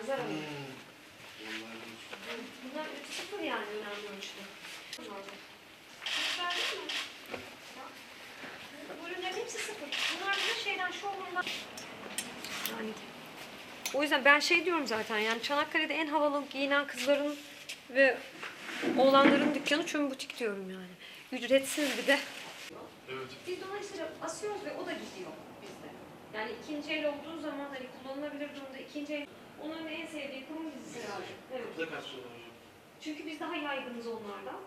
Zara Hanım. Bunlar sıfır yani önemli ölçüde. Bu ürünlerin hepsi sıfır. Bunlar da şeyden, showroom'dan. Yani o yüzden ben şey diyorum zaten yani Çanakkale'de en havalı giyinen kızların ve oğlanların dükkanı Çömü Butik diyorum yani. Ücretsiz bir de. Evet. Biz dolayısıyla asıyoruz ve o da gidiyor bizde. Yani ikinci el olduğu zaman hani kullanılabilir durumda ikinci el onların en sevdiği kurum dizisi herhalde. Evet. Çünkü biz daha yaygınız onlardan.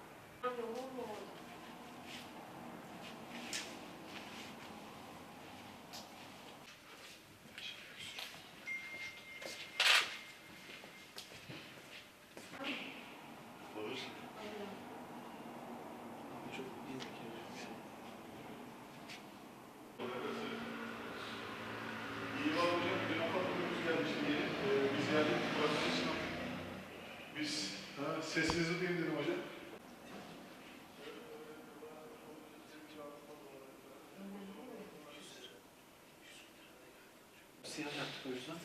Sesinizi duyayım dedim hocam. Siyah yaptık o yüzden.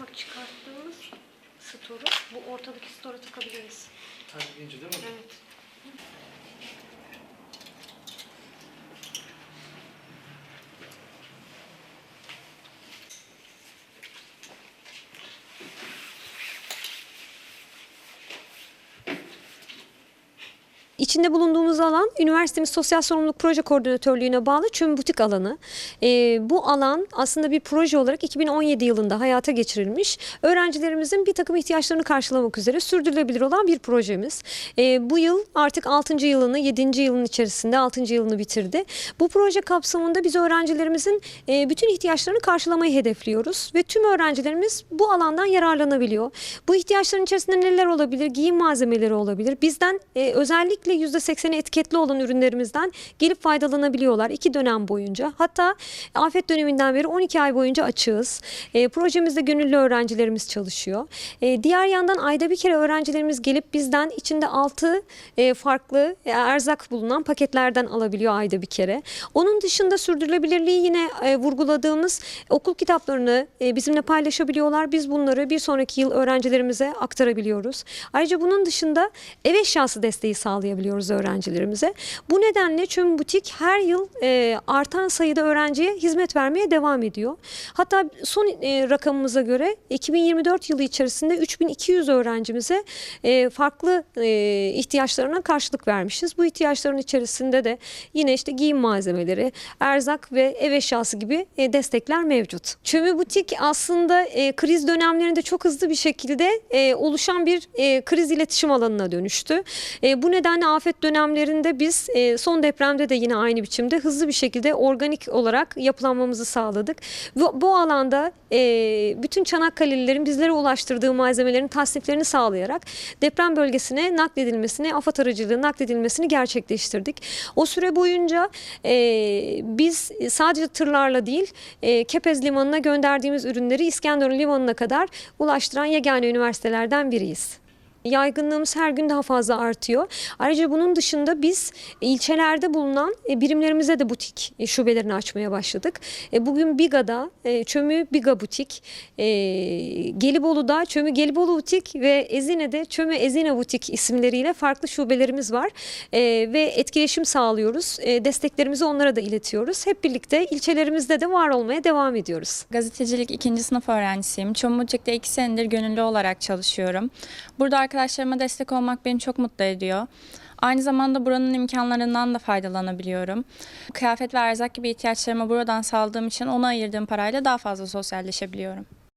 Bak çıkarttığımız storu bu ortadaki store'a takabiliriz. Tane deyince değil mi? Evet. İçinde bulunduğumuz alan üniversitemiz Sosyal Sorumluluk Proje Koordinatörlüğü'ne bağlı Çöm Butik alanı. Ee, bu alan aslında bir proje olarak 2017 yılında hayata geçirilmiş. Öğrencilerimizin bir takım ihtiyaçlarını karşılamak üzere sürdürülebilir olan bir projemiz. Ee, bu yıl artık 6. yılını, 7. yılın içerisinde 6. yılını bitirdi. Bu proje kapsamında biz öğrencilerimizin e, bütün ihtiyaçlarını karşılamayı hedefliyoruz ve tüm öğrencilerimiz bu alandan yararlanabiliyor. Bu ihtiyaçların içerisinde neler olabilir? Giyim malzemeleri olabilir. Bizden e, özellikle %80'i etiketli olan ürünlerimizden gelip faydalanabiliyorlar iki dönem boyunca. Hatta afet döneminden beri 12 ay boyunca açığız. E, projemizde gönüllü öğrencilerimiz çalışıyor. E, diğer yandan ayda bir kere öğrencilerimiz gelip bizden içinde 6 farklı e, erzak bulunan paketlerden alabiliyor ayda bir kere. Onun dışında sürdürülebilirliği yine e, vurguladığımız okul kitaplarını e, bizimle paylaşabiliyorlar. Biz bunları bir sonraki yıl öğrencilerimize aktarabiliyoruz. Ayrıca bunun dışında ev eşyası desteği sağlayabiliyoruz öğrencilerimize. Bu nedenle Çöm Butik her yıl e, artan sayıda öğrenciye hizmet vermeye devam ediyor. Hatta son e, rakamımıza göre 2024 yılı içerisinde 3200 öğrencimize e, farklı e, ihtiyaçlarına karşılık vermişiz. Bu ihtiyaçların içerisinde de yine işte giyim malzemeleri, erzak ve ev eşyası gibi e, destekler mevcut. Çömü Butik aslında e, kriz dönemlerinde çok hızlı bir şekilde e, oluşan bir e, kriz iletişim alanına dönüştü. E, bu nedenle afet dönemlerinde biz e, son depremde de yine aynı biçimde hızlı bir şekilde organik olarak yapılanmamızı sağladık. Bu, bu alanda e, bütün Çanakkale'lilerin bizlere ulaştırdığı malzemelerin tasniflerini sağlayarak deprem bölgesine nakledilmesini, AFAD aracılığı nakledilmesini gerçekleştirdik. O süre boyunca e, biz sadece tırlarla değil e, Kepez Limanı'na gönderdiğimiz ürünleri İskenderun Limanı'na kadar ulaştıran yegane üniversitelerden biriyiz. Yaygınlığımız her gün daha fazla artıyor. Ayrıca bunun dışında biz ilçelerde bulunan e, birimlerimize de butik e, şubelerini açmaya başladık. E, Bugün Biga'da e, Çömü Biga Butik, e, Gelibolu'da Çömü Gelibolu Butik ve Ezine'de Çömü Ezine Butik isimleriyle farklı şubelerimiz var. E, Ve etkileşim sağlıyoruz. E, Desteklerimizi onlara da iletiyoruz. Hep birlikte ilçelerimizde de var olmaya devam ediyoruz. Gazetecilik ikinci sınıf öğrencisiyim. Çomulcuk'ta iki senedir gönüllü olarak çalışıyorum. Burada arkadaşlarıma destek olmak beni çok mutlu ediyor. Aynı zamanda buranın imkanlarından da faydalanabiliyorum. Kıyafet ve erzak gibi ihtiyaçlarımı buradan sağladığım için ona ayırdığım parayla daha fazla sosyalleşebiliyorum.